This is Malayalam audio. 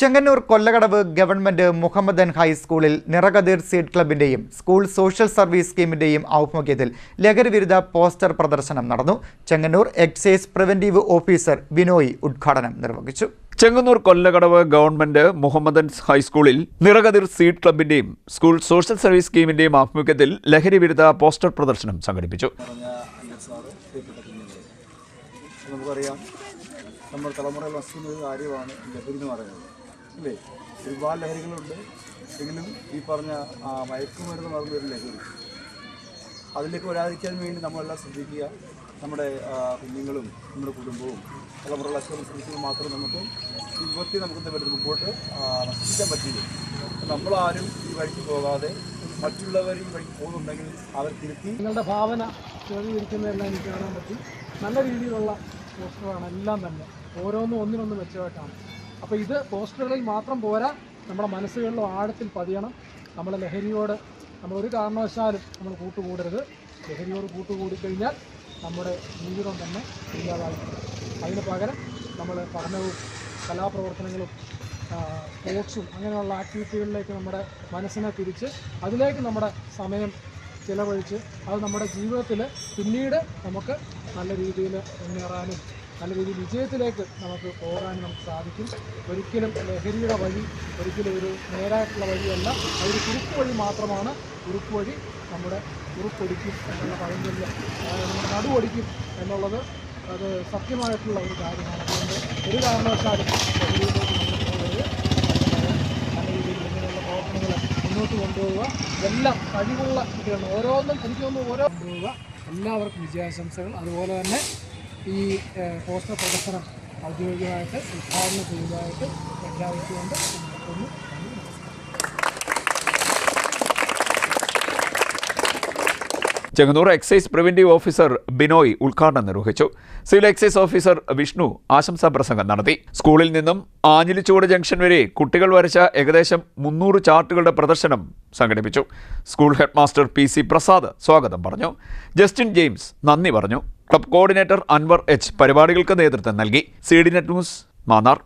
ചെങ്ങന്നൂർ കൊല്ലകടവ് ഗവൺമെന്റ് മുഹമ്മദൻ ഹൈസ്കൂളിൽ നിറകതിർ സീഡ് ക്ലബിന്റെയും സ്കൂൾ സോഷ്യൽ സർവീസ് സ്കീമിന്റെയും ആഭിമുഖ്യത്തിൽ ലഹരിവിരുദ്ധ പോസ്റ്റർ പ്രദർശനം നടന്നു. Chengannur excise preventive officer Binoy ഉദ്ഘാടനം നിർവഹിച്ചു. ചെങ്ങന്നൂർ കൊല്ലകടവ് ഗവൺമെന്റ് മുഹമ്മദൻ ഹൈസ്കൂളിൽ നിറകതിർ സീഡ് ക്ലബിന്റെയും സ്കൂൾ സോഷ്യൽ സർവീസ് സ്കീമിന്റെയും ആഭിമുഖ്യത്തിൽ ലഹരിവിരുദ്ധ പോസ്റ്റർ പ്രദർശനം സംഘടിപ്പിച്ചു. നമുക്കറിയാം. നമ്മുടെ തലമുറയിൽ വസിക്കുന്ന കാര്യമാണ് ലഹരി എന്ന് പറയുന്നത്. അല്ലേ ഒരുപാട് ലഹരികളുണ്ട്. എങ്കിലും ഈ പറഞ്ഞ മയക്കുമരുന്ന് പറഞ്ഞ ഒരു ലഹരി. അതിലേക്ക് വരാതിരിക്കാൻ വേണ്ടി നമ്മളെല്ലാം ശ്രദ്ധിക്കുക. നമ്മുടെ കുഞ്ഞുങ്ങളും നമ്മുടെ കുടുംബവും തലമുറകൾ അച്ഛനും ശ്രദ്ധിച്ചത് മാത്രമേ നമുക്ക് വിപത്തി നമുക്ക് പറയുക മുമ്പോട്ട് നശിക്കാൻ പറ്റില്ല നമ്മളാരും ഈ വഴിക്ക് പോകാതെ മറ്റുള്ളവർ ഈ വഴിക്ക് പോകുന്നുണ്ടെങ്കിൽ അവർ തിരുത്തി നിങ്ങളുടെ ഭാവന ചെറിയിരിക്കുന്നതെല്ലാം എനിക്ക് കാണാൻ പറ്റി. നല്ല രീതിയിലുള്ള പോസ്റ്ററാണ് എല്ലാം തന്നെ. ഓരോന്നും ഒന്നിനൊന്ന് മെച്ചമായിട്ടാണ്. അപ്പോൾ ഇത് പോസ്റ്ററുകളിൽ മാത്രം പോരാ. നമ്മുടെ മനസ്സുകളിലും ആഴത്തിൽ പതിയണം. നമ്മളെ ലഹരിയോട് നമ്മൾ ഒരു കാരണവശാലും നമ്മൾ കൂട്ടുകൂടരുത്. ലഹരിയോട് കൂട്ടുകൂടിക്കഴിഞ്ഞാൽ നമ്മുടെ ജീവിതം തന്നെ ഇല്ലാതായി അതിന് പകരം നമ്മൾ പഠനവും കലാപ്രവർത്തനങ്ങളും സ്പോർട്സും അങ്ങനെയുള്ള ആക്ടിവിറ്റികളിലേക്ക് നമ്മുടെ മനസ്സിനെ തിരിച്ച് അതിലേക്ക് നമ്മുടെ സമയം ചിലവഴിച്ച് അത് നമ്മുടെ ജീവിതത്തിൽ പിന്നീട് നമുക്ക് നല്ല രീതിയിൽ മുന്നേറാനും നല്ല രീതിയിൽ വിജയത്തിലേക്ക് നമുക്ക് പോകാൻ നമുക്ക് സാധിക്കും. ഒരിക്കലും ലഹരിയുടെ വഴി ഒരിക്കലും ഒരു നേരായിട്ടുള്ള വഴിയല്ല. അതൊരു കുറുപ്പ് വഴി മാത്രമാണ് കുറുപ്പ് വഴി നമ്മുടെ കുറുപ്പൊടിക്കും എന്നുള്ള പഴഞ്ചൊല്ല് നമ്മുടെ നടുവൊടിക്കും എന്നുള്ളത് അത് സത്യമായിട്ടുള്ള ഒരു കാര്യമാണ്. അതുകൊണ്ട് ഒരു കാരണവശാലും ലഹരിയിലേക്ക് നമ്മൾ പോകരുത്. കൊണ്ടുപോവുക. എല്ലാം കഴിവുള്ള കുട്ടികൾ ഓരോന്നും എനിക്ക് തോന്നുന്നു ഓരോ എല്ലാവർക്കും വിജയാശംസകൾ. അതുപോലെ തന്നെ ഈ പോസ്റ്റർ പ്രദർശനം ഔദ്യോഗികമായിട്ട് ഉദ്ഘാടനം ചെയ്യുന്നതായിട്ട് പ്രഖ്യാപിച്ചുകൊണ്ട് ഒന്ന് Chengannur excise preventive officer Binoy ഉദ്ഘാടനം നിർവഹിച്ചു. സിവിൽ എക്സൈസ് ഓഫീസർ വിഷ്ണു ആശംസാ പ്രസംഗം നടത്തി. സ്കൂളിൽ നിന്നും ആഞ്ഞിലിച്ചൂട് ജംഗ്ഷൻ വരെ കുട്ടികൾ വരച്ച ഏകദേശം മുന്നൂറ് ചാർട്ടുകളുടെ പ്രദർശനം സംഘടിപ്പിച്ചു. School headmaster P C Prasad സ്വാഗതം പറഞ്ഞു. ജസ്റ്റിൻ ജെയിംസ് നന്ദി പറഞ്ഞു. ക്ലബ് കോർഡിനേറ്റർ അൻവർ എച്ച് പരിപാടികൾക്ക് നേതൃത്വം നൽകി. C D net news Mannar.